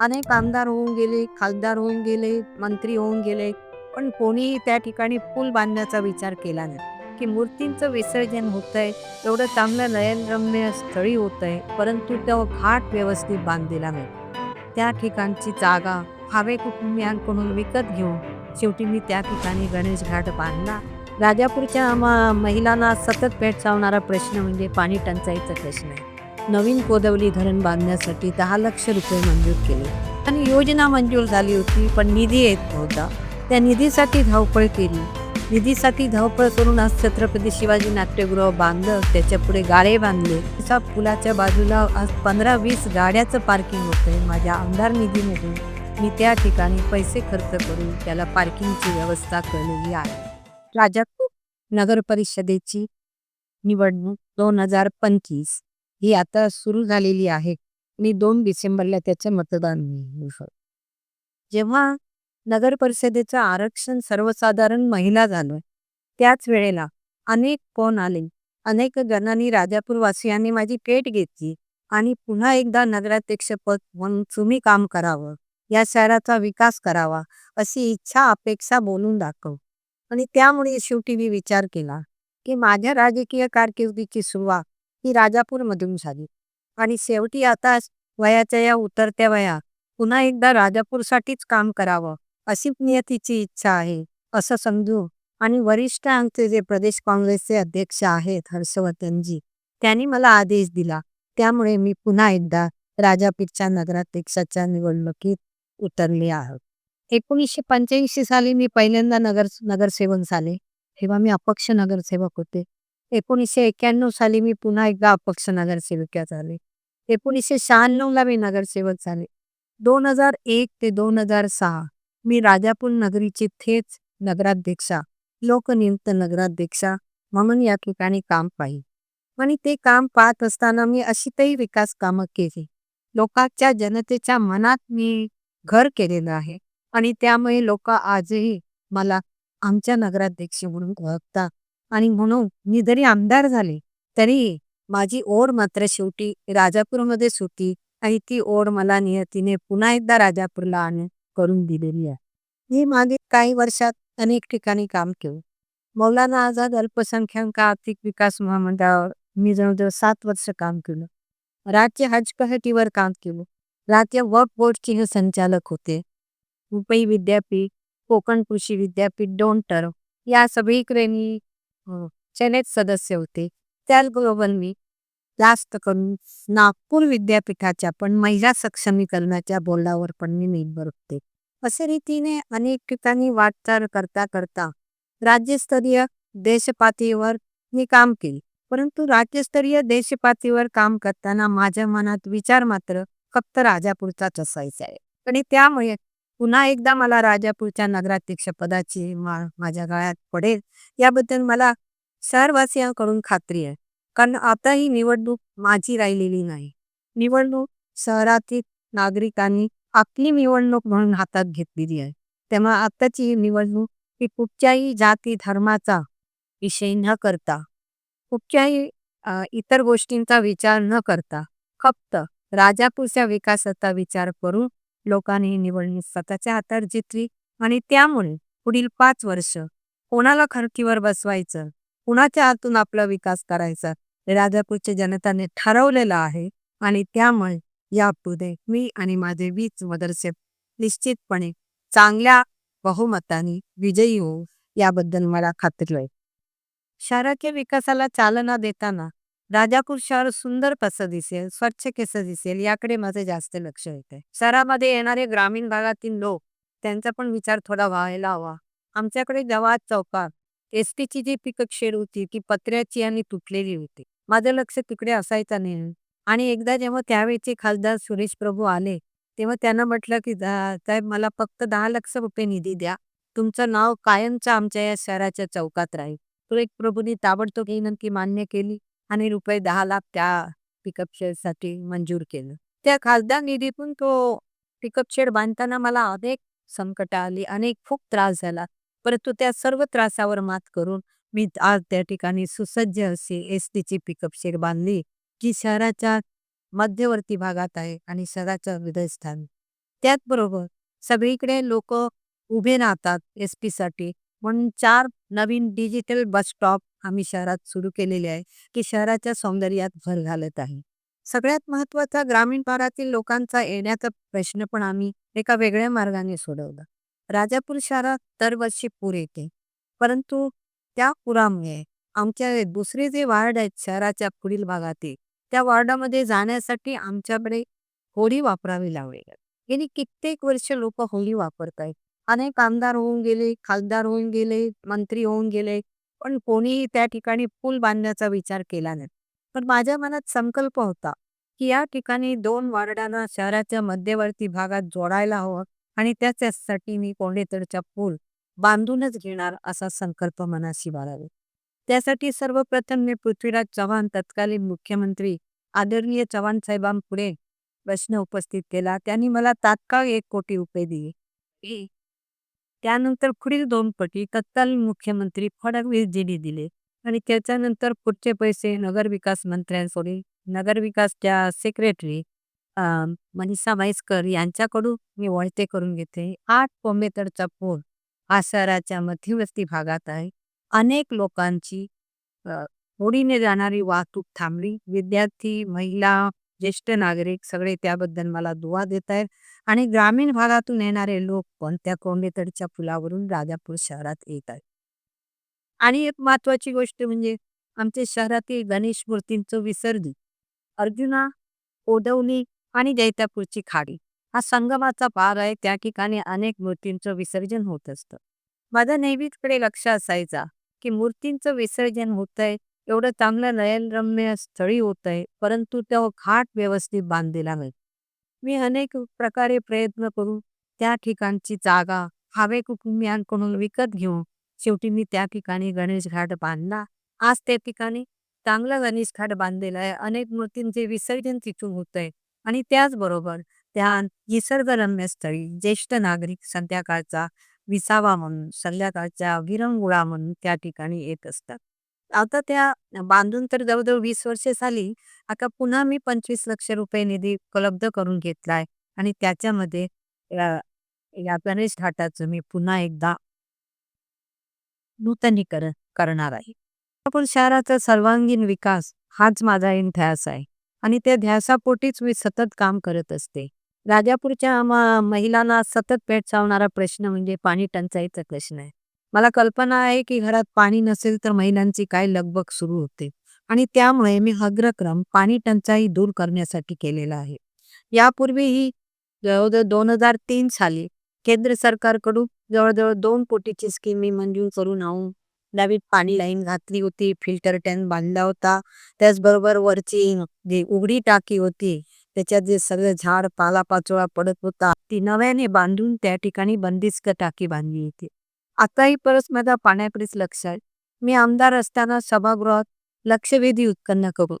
अनेक आमदार होऊन गेले खासदार होऊन गेले मंत्री होऊन गेले पण कोणीही त्या ठिकाणी पूल बांधण्याचा विचार केला नाही. की मूर्तींचं विसर्जन होतंय एवढं चांगलं नयनरम्य स्थळी होतंय परंतु तो घाट व्यवस्थित बांधलेला नाही. त्या ठिकाणची जागा भावे कुटुंबियांकडून विकत घेऊन शेवटी मी त्या ठिकाणी गणेश घाट बांधला. राजापूरच्या महिलांना सतत भेडसावणारा प्रश्न म्हणजे पाणी टंचाईचा प्रश्न आहे. नवीन कोदवली धरण बांधण्यासाठी दहा लक्ष रुपये मंजूर केले. आणि योजना मंजूर झाली होती पण निधी येत नव्हता. त्या निधीसाठी धावपळ केली. निधीसाठी धावपळ करून आज छत्रपती शिवाजी नाट्यगृह बांधलं त्याच्या पुढे गाळे बांधले. त्या पुलाच्या बाजूला आज पंधरा वीस गाड्याचं पार्किंग होतंय माझ्या आमदार निधीमधून. मी त्या ठिकाणी पैसे खर्च करून त्याला पार्किंगची व्यवस्था केलेली आहे. राजापूर नगर परिषदेची निवडणूक दोन हजार पंचवीस. ही आता सुरू झालेली आहे. मी दोन डिसेंबरला त्याचं मतदान होईल. जेव्हा नगर परिषदेचं आरक्षण सर्वसाधारण महिला झालं त्याच वेळेला अनेक फोन आले. अनेक जणांनी राजापूरवासियांनी माझी पेट घेतली आणि पुन्हा एकदा नगराध्यक्ष पद म्हणून तुम्ही काम करावं या शहराचा विकास करावा अशी इच्छा अपेक्षा बोलून दाखव. आणि त्यामुळे शेवटी मी विचार केला की माझ्या राजकीय कारकिर्दीची सुरुवात ही राजापूरमधून झाली. आणि शेवटी आता वयाच्या या उतरत्या वया पुन्हा एकदा राजापूरसाठीच काम करावं अशी नियतीची इच्छा आहे असं समजू आणि वरिष्ठ आमचे जे प्रदेश काँग्रेसचे अध्यक्ष आहेत हर्षवर्धनजी. त्यांनी मला आदेश दिला. त्यामुळे मी पुन्हा एकदा राजापीरच्या नगराध्यक्षाच्या निवडणुकीत उतरले आहोत. एकोणीसशे पंच्याऐंशी साली मी पहिल्यांदा नगर नगरसेवक झाले. तेव्हा मी अपक्ष नगरसेवक होते. एकोणीसशे एक्क्याण्णव साली मी पुन्हा एकदा अपक्ष नगरसेविका झाले. एकोणीसशे शहाण्णव ला मी नगरसेवक झाले. दोन हजार एक ते दोन हजार सहा मी राजापूर नगरीची थेच नगराध्यक्षा लोकनियुक्त नगराध्यक्षा म्हणून या ठिकाणी काम पाहिजे आणि ते काम पाहत असताना मी अशी काही विकास कामं केली. लोकांच्या जनतेच्या मनात मी घर केलेलं आहे आणि त्यामुळे लोक आजही मला आमच्या नगराध्यक्ष म्हणून ओळखतात. आणि म्हणून मी जरी आमदार झाले तरी माझी ओढ मात्र शेवटी राजापूरमध्ये सुटी आणि ती ओढ मला नियतीने पुन्हा एकदा राजापूरला आण करून दिलेली आहे. मी मागे काही वर्षात अनेक ठिकाणी काम केलं. मौलाना आझाद अल्पसंख्याक आर्थिक विकास महामंडळावर मी जवळजवळ सात वर्ष काम केलं. राज्य हज कमिटीवर काम केलं. राज्य वक्फ बोर्डचे हे संचालक होते. मुंबई विद्यापीठ कोकण कृषी विद्यापीठ दोन टर्म या सगळीकडे मी हो, सेनेट सदस्य होते. त्याचबरोबर मी जास्त करून नागपूर विद्यापीठाच्या पण महिला सक्षमीकरणाच्या बोर्डावर पण मी मेंबर होते. असे रीतीने अनेक ठिकाणी वाटचाल करता करता राज्यस्तरीय देशपातळीवर मी काम केले. परंतु राज्यस्तरीय देशपातळीवर काम करताना माझ्या मनात विचार मात्र फक्त राजापूरचाच असायचा आहे. आणि त्यामुळे पुन्हा एकदा मला राजापूरच्या नगराध्यक्ष पदाची मा माझ्या गळ्यात पडेल याबद्दल मला शहरवासियांकडून खात्री आहे. कारण आता ही निवडणूक माझी राहिलेली नाही. निवडणूक शहरातील नागरिकांनी आपली निवडणूक म्हणून हातात घेतलेली आहे. तेव्हा आताची ही निवडणूक ही कुठच्याही जाती धर्माचा विषय न करता कुठच्याही इतर गोष्टींचा विचार न करता फक्त राजापूरच्या विकासाचा विचार करून लोकांनी ही निवडणूक स्वतःच्या हातात जितली आणि त्यामुळे पुढील पाच वर्ष कोणाला खडकीवर बसवायचं कुणाच्या हातून आपला विकास करायचा हे राजापूरच्या जनताने ठरवलेलं आहे आणि त्यामुळे यापुढे मी आणि माझे वीज मदरसे निश्चितपणे चांगल्या बहुमताने विजयी होऊ याबद्दल मला खात्री आहे. शहराच्या विकासाला चालना देताना राजापूर शहर सुंदर कसं दिसेल स्वच्छ कसं दिसेल याकडे माझे जास्त लक्ष येते शहरामध्ये येणारे ग्रामीण भागातील लोक त्यांचा पण विचार थोडा व्हायला हवा. आमच्याकडे जवाहर चौकात एस टीची जी पिकअप शेड होती ती पत्र्याची आणि तुटलेली होती. माझं लक्ष तिकडे असायचं नाही. आणि एकदा जेव्हा त्यावेळेचे खासदार सुरेश प्रभू आले तेव्हा त्यांना म्हटलं की साहेब मला फक्त दहा लक्ष रुपये निधी द्या. तुमचं नाव कायमचं आमच्या या शहराच्या चौकात राहील. सुरेश प्रभूंनी ताबडतोब ही विनंती मान्य केली. आणि रुपये दहा लाख त्या पिकअप शेडसाठी मंजूर केलं. त्या खासदार निधीतून तो पिकअप शेड बांधताना मला अनेक संकट आली अनेक खूप त्रास झाला. परंतु त्या सर्व त्रासावर मात करून मी आज त्या ठिकाणी सुसज्ज अशी एस टीची पिकअप शेड बांधली जी शहराच्या मध्यवर्ती भागात आहे आणि शहराचं हृदयस्थान त्याचबरोबर सगळीकडे लोक उभे राहतात एससाठी. म्हणून चार नवीन डिजिटल बस स्टॉप आम्ही शहरात सुरू केलेले आहे की शहराच्या सौंदर्यात भर घालत आहे. सगळ्यात महत्त्वाचा ग्रामीण भागातील लोकांचा येण्याचा प्रश्न पण आम्ही एका वेगळ्या मार्गाने सोडवला. राजापूर शहरात दरवर्षी पूर येते. परंतु त्या पुरामुळे आमच्या दुसरे जे वार्ड आहेत शहराच्या पुढील भागातील त्या वॉर्डामध्ये जाण्यासाठी आमच्याकडे होडी वापरावी लागली. गेली कित्येक वर्ष लोक होळी वापरत आहेत अनेक आमदार होऊन गेले खासदार होऊन गेले मंत्री होऊन गेले पण कोणीही त्या ठिकाणी पूल बांधण्याचा विचार केला नाही. पण माझ्या मनात संकल्प होता की या ठिकाणी दोन वार्डांना शहराच्या मध्यवर्ती भागात जोडायला हवं आणि त्याच्यासाठी मी कोंडेतडच्या पूल बांधूनच घेणार असा संकल्प मनाशी बाळावे त्यासाठी सर्वप्रथम मी पृथ्वीराज चव्हाण तत्कालीन मुख्यमंत्री आदरणीय चव्हाण साहेबांपुढे प्रश्न उपस्थित केला. त्यांनी मला तात्काळ एक कोटी रुपये दिले. त्यानंतर पुढील दोन पटी तत्कालीन मुख्यमंत्री फडणवीसजींनी दिले आणि त्याच्यानंतर पुढचे पैसे नगरविकास मंत्र्यांकडे नगरविकासच्या सेक्रेटरी मनीषा म्हैसकर यांच्याकडून मी वळते करून घेते. आठ पोमेतडचा पूल हा शहराच्या मध्यवर्ती भागात आहे. अनेक लोकांची होडीने जाणारी वाहतूक थांबली. विद्यार्थी महिला ज्येष्ठ नागरिक सगळे त्याबद्दल मला दुवा देत आहेत आणि ग्रामीण भागातून येणारे लोक पण त्या कोंडेतडच्या पुलावरून राजापूर शहरात येत आहेत आणि एक महत्वाची गोष्ट म्हणजे आमच्या शहरातील गणेश मूर्तींचं विसर्जन अर्जुना ओदवली आणि जैतापूरची खाडी हा संगमाचा भाग आहे. त्या ठिकाणी अनेक मूर्तींचं विसर्जन होत असतं. माझा नेहमीचकडे लक्ष असायचा की मूर्तींचं विसर्जन होत आहे एवढं चांगलं नयनरम्य स्थळी होत आहे परंतु तो घाट व्यवस्थित बांधलेला नाही. मी अनेक प्रकारे प्रयत्न करून त्या ठिकाणची जागा हवे कुटुंबियांकडून विकत घेऊन शेवटी मी त्या ठिकाणी गणेश घाट बांधला. आज त्या ठिकाणी चांगला गणेश घाट बांधलेला आहे. अनेक मूर्तींचे विसर्जन तिथून होत आहे आणि त्याचबरोबर त्या निसर्गरम्य स्थळी ज्येष्ठ नागरिक संध्याकाळचा विसावा म्हणून संध्याकाळच्या विरंगुळा म्हणून त्या ठिकाणी येत असतात. आता त्या बांधून तर जवळजवळ वीस वर्षे झाली. आता पुन्हा मी पंचवीस लक्ष रुपये निधी उपलब्ध करून घेतलाय आणि त्याच्यामध्ये या गणेश घाटाचं मी पुन्हा एकदा नूतनीकरण करणार आहे. आपण शहराचा सर्वांगीण विकास हाच माझा एक ध्यास आहे आणि त्या ध्यासापोटीच मी सतत काम करत असते. राजापूरच्या महिलांना सतत पेटसावणारा प्रश्न म्हणजे पाणी टंचाईचा प्रश्न आहे. मला कल्पना आहे की घरात पाणी नसेल तर महिलांची काय लगबग सुरू होते. आणि त्यामुळे मी अग्रक्रम पाणी टंचाई दूर करण्यासाठी केलेला आहे. यापूर्वीही जवळजवळ दोन हजार तीन साली केंद्र सरकारकडून जवळजवळ दोन कोटीची स्कीम मी मंजूर करून आणून नवीन पाणी लाईन घातली होती फिल्टर टँक बांधला होता. त्याचबरोबर वरची जी उघडी टाकी होती त्याच्यात जे सगळं झाड पालापाचोळा पडत होता ती नव्याने बांधून त्या ठिकाणी बंदिस्त टाकी बांधली होती. आताही परत माझ्या पाण्याकडेच लक्ष आहे. मी आमदार असताना सभागृहात लक्षवेधी उत्पन्न करू.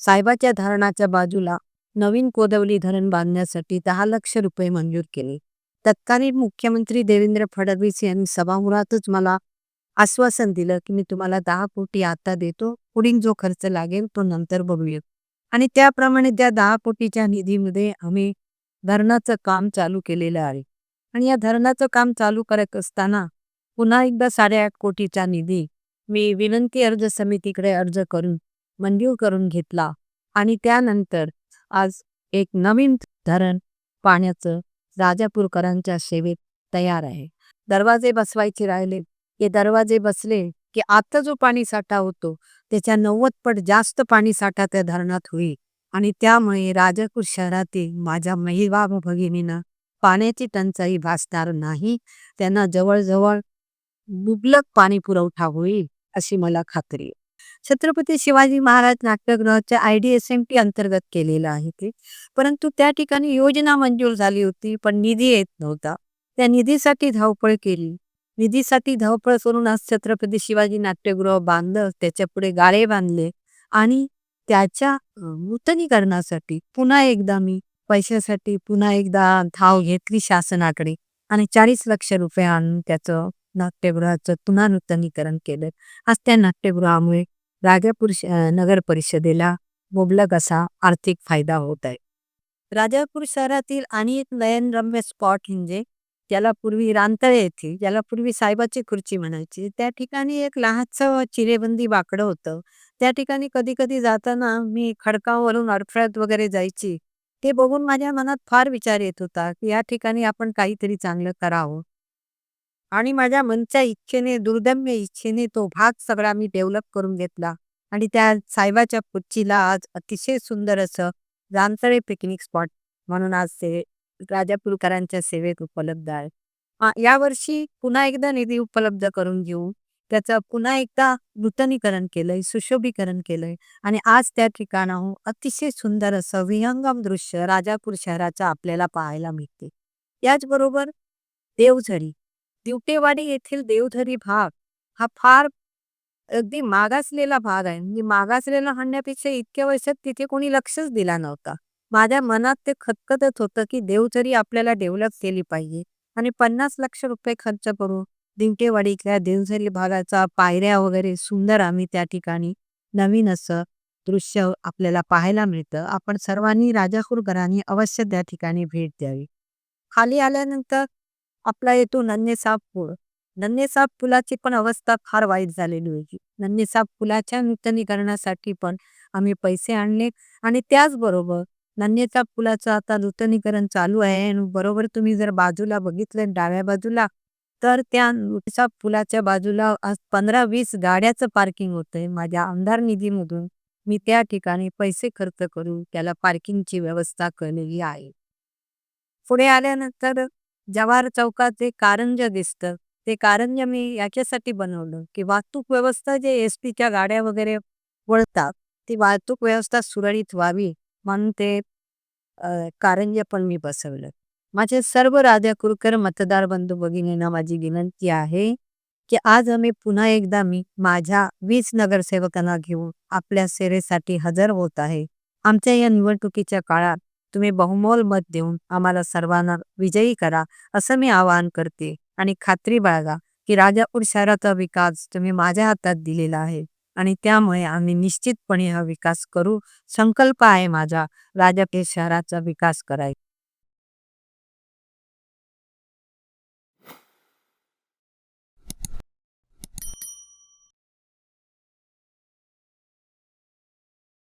साहेबाच्या धरणाच्या बाजूला नवीन कोदवली धरण बांधण्यासाठी दहा लक्ष रुपये मंजूर केले. तत्कालीन मुख्यमंत्री देवेंद्र फडणवीस यांनी सभागृहातच मला आश्वासन दिलं की मी तुम्हाला दहा कोटी आता देतो पुढील जो खर्च लागेल तो नंतर बघूया. आणि त्याप्रमाणे त्या दहा कोटीच्या निधीमध्ये आम्ही धरणाचं काम चालू केलेलं आहे. आणि या धरणाचं काम चालू करत असताना पुन्हा एकदा साडेआठ कोटीचा निधी मी विनंती अर्ज समितीकडे अर्ज करून मंजूर करून घेतला आणि त्यानंतर आज एक नवीन धरण पाण्याचं राजापूरकरांच्या सेवेत तयार आहे. दरवाजे बसवायचे राहिले हे दरवाजे बसले की आता जो पाणी साठा होतो त्याच्या नव्वद पट जास्त पाणी साठा त्या धरणात होईल आणि त्यामुळे राजापूर शहरातील माझ्या महिला भगिनीनं पाण्याची टंचाई भासणार नाही त्यांना जवळजवळ मुबलक पाणी पुरवठा होईल अशी मला खात्री आहे. Chhatrapati Shivaji Maharaj नाट्यगृहाच्या I D S M T अंतर्गत केलेलं आहे ते. परंतु त्या ठिकाणी योजना मंजूर झाली होती पण निधी येत नव्हता. त्या निधीसाठी धावपळ केली. निधीसाठी धावपळ करून आज छत्रपती शिवाजी नाट्यगृह बांधलं त्याच्या पुढे गाळे बांधले आणि त्याच्या नूतनीकरणासाठी पुन्हा एकदा मी पैशासाठी पुन्हा एकदा धाव घेतली शासनाकडे आणि चाळीस लक्ष रुपये आणून त्याचं नाट्यगृहाचं पुन्हा नूतनीकरण केलं. आज त्या नाट्यगृहामुळे राजापूर नगर परिषदेला मुबलक असा आर्थिक फायदा होत आहे. राजापूर शहरातील आणि एक नयनरम्य स्पॉट म्हणजे ज्याला पूर्वी रांतळे येथील ज्याला पूर्वी साहेबाची खुर्ची म्हणायची त्या ठिकाणी एक लहानसं चिरेबंदी बाकडं होतं. त्या ठिकाणी कधी कधी जाताना मी खडकावरून अडथळ्यात वगैरे जायची. ते बघून माझ्या मनात फार विचार येत होता की या ठिकाणी आपण काहीतरी चांगलं करावं. आणि माझ्या मनच्या इच्छेने दुर्दम्य इच्छेने तो भाग सगळा मी डेव्हलप करून घेतला. आणि त्या साहेबाच्या कुच्चीला आज अतिशय सुंदर असं रामतळे पिकनिक स्पॉट म्हणून आज ते राजापूरकरांच्या सेवेत उपलब्ध आहे. यावर्षी पुन्हा एकदा निधी उपलब्ध करून घेऊ. त्याचं पुन्हा एकदा नूतनीकरण केलंय सुशोभीकरण केलंय आणि आज त्या ठिकाणाहून अतिशय सुंदर असं विहंगम दृश्य राजापूर शहराचं आपल्याला पाहायला मिळते. याचबरोबर देवझरी दिवटेवाडी येथील देवधरी भाग हा फार अगदी मागासलेला भाग आहे. म्हणजे मागासलेला म्हणण्यापेक्षा इतक्या वर्षात तिथे कोणी लक्षच दिला नव्हता. माझ्या मनात ते खतखतत होतं की देवझरी आपल्याला डेव्हलप केली पाहिजे. आणि पन्नास लक्ष रुपये खर्च करून दिवटेवाडी इथल्या देवझरी भागाचा पायऱ्या वगैरे सुंदर आम्ही त्या ठिकाणी नवीन असं दृश्य आपल्याला पाहायला मिळतं. आपण सर्वांनी राजापूरकरांनी अवश्य त्या ठिकाणी भेट द्यावी. खाली आल्यानंतर आपला येतो नन्हेसाप पूल नन्हेसाप पुलाची पण अवस्था फार वाईट झालेली होती. नन्हेसाप पुलाच्या नूतनीकरणासाठी पण आम्ही पैसे आणले आणि त्याचबरोबर नन्हेसाप पुलाचं आता नूतनीकरण चालू आहे आणि बरोबर तुम्ही जर बाजूला बघितलं डाव्या बाजूला तर त्या नूतनीसाप पुलाच्या बाजूला आज पंधरा वीस गाड्याचं पार्किंग होतंय. माझ्या आमदार निधीमधून मी त्या ठिकाणी पैसे खर्च करून त्याला पार्किंगची व्यवस्था केलेली आहे. पुढे आल्यानंतर जवाहर चौकात जे कारंज दिसतं. ते कारंज मी याच्यासाठी बनवलं की वाहतूक व्यवस्था जे एस टीच्या गाड्या वगैरे वळतात ती वाहतूक व्यवस्था सुरळीत व्हावी म्हणून ते कारंज पण मी बसवलं. माझे सर्व राजापूरकर मतदार बंधू भगिनींना माझी विनंती आहे की आज आम्ही पुन्हा एकदा मी माझ्या वीस नगरसेवकांना घेऊन आपल्या सेवेसाठी हजर होत आहे. आमच्या या निवडणुकीच्या काळात तुम्ही बहुमोल मत देऊन आम्हाला सर्वांना विजयी करा असं मी आवाहन करते. आणि खात्री बाळगा की राजापूर शहराचा विकास तुम्ही माझ्या हातात दिलेला आहे. आणि त्यामुळे आम्ही निश्चितपणे हा विकास करू. संकल्प आहे माझा राजापूर शहराचा विकास करायचा.